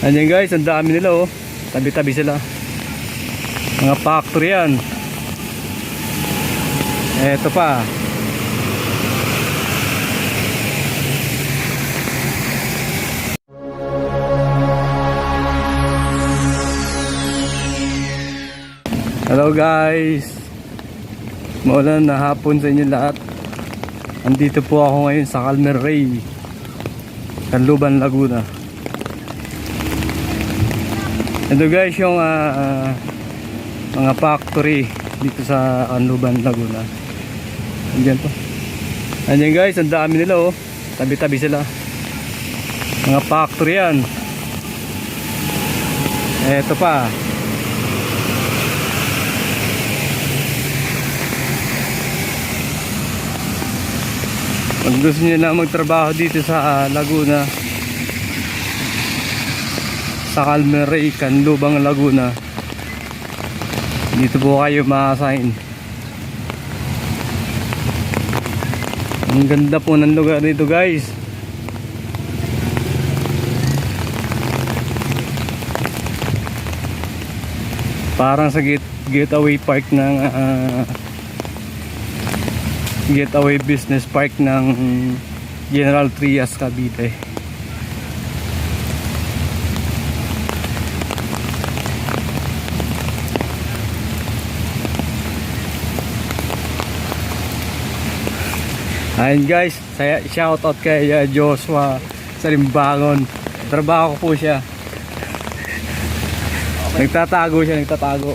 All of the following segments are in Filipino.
Ayan guys, ang dami nila oh. Tabi-tabi sila. Mga factory yan. Eto pa. Hello guys. Maulan na hapon sa inyo lahat. Andito po ako ngayon sa Calmer Ray. Canluban, Laguna. Ito guys yung ah, mga factory dito sa Canluban, Laguna. Andiyan po. Andiyan guys, ang dami nila oh. Tabi-tabi sila. Mga factory yan. Eto pa. Pag gusto nyo na magtrabaho dito sa ah, Laguna sa Calmeray, Canlubang, Laguna. Dito po kayo ma-assign. Ang ganda po ng lugar dito guys. Parang sa gate, getaway park ng ah, getaway business park ng General Trias Cavite Ayun guys, saya, shout out kay uh, Joshua Salimbangon. Trabaho ko po siya. Nagtatago siya, nagtatago.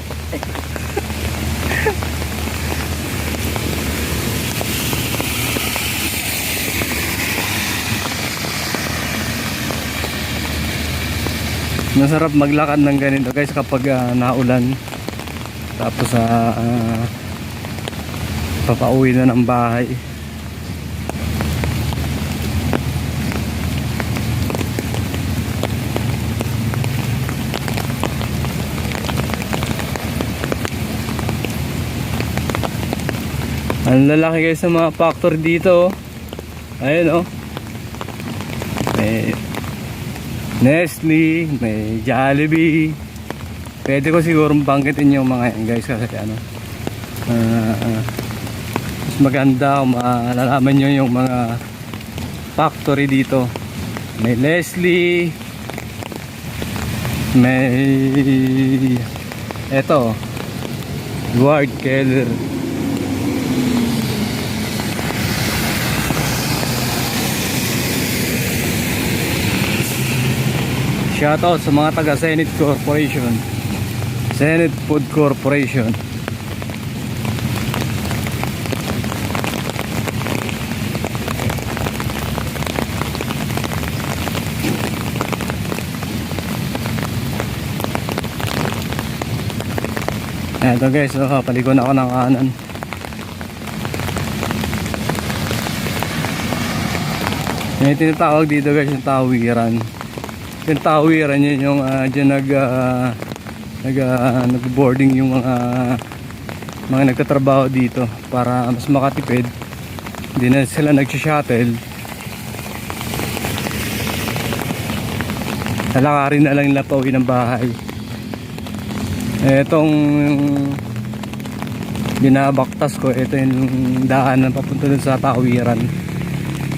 Masarap maglakad ng ganito guys kapag ah, naulan. Tapos sa uh, papauwi na ng bahay. Ang lalaki guys sa mga factory dito. oh. Ayun oh. May Nestle, may Jollibee. Pwede ko siguro banggitin yung mga yan guys kasi ano. ah, ah, mas maganda kung malalaman nyo yung mga factory dito. May Leslie. May eto. Ward Keller. Shoutout sa mga taga Senate Corporation. Senate Food Corporation. Eto guys, so, paligo na ako ng kanan. May tinatawag dito guys yung tawiran yung tawiran yun yung uh, dyan nag uh, nag, uh, nag-boarding yung mga mga nagtatrabaho dito para mas makatipid. Hindi na sila nag-shuttle. Lalakarin na lang nila pauwi ng bahay. Etong binabaktas ko ito yung daan na papunta dun sa tawiran.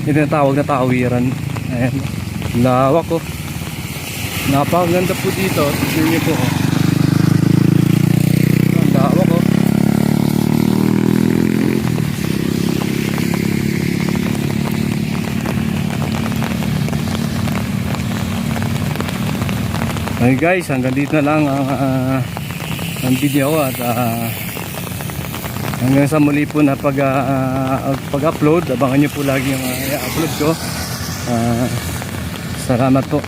Ito yung tawag na tawiran. Ayan. Lawak ko Napakaganda po dito. Tignan niyo po. Oh. Ang lawak oh. Okay guys, hanggang dito na lang ang, uh, ang video ko at uh, hanggang sa muli po na pag, uh, pag-upload abangan nyo po lagi yung uh, i-upload ko uh, salamat po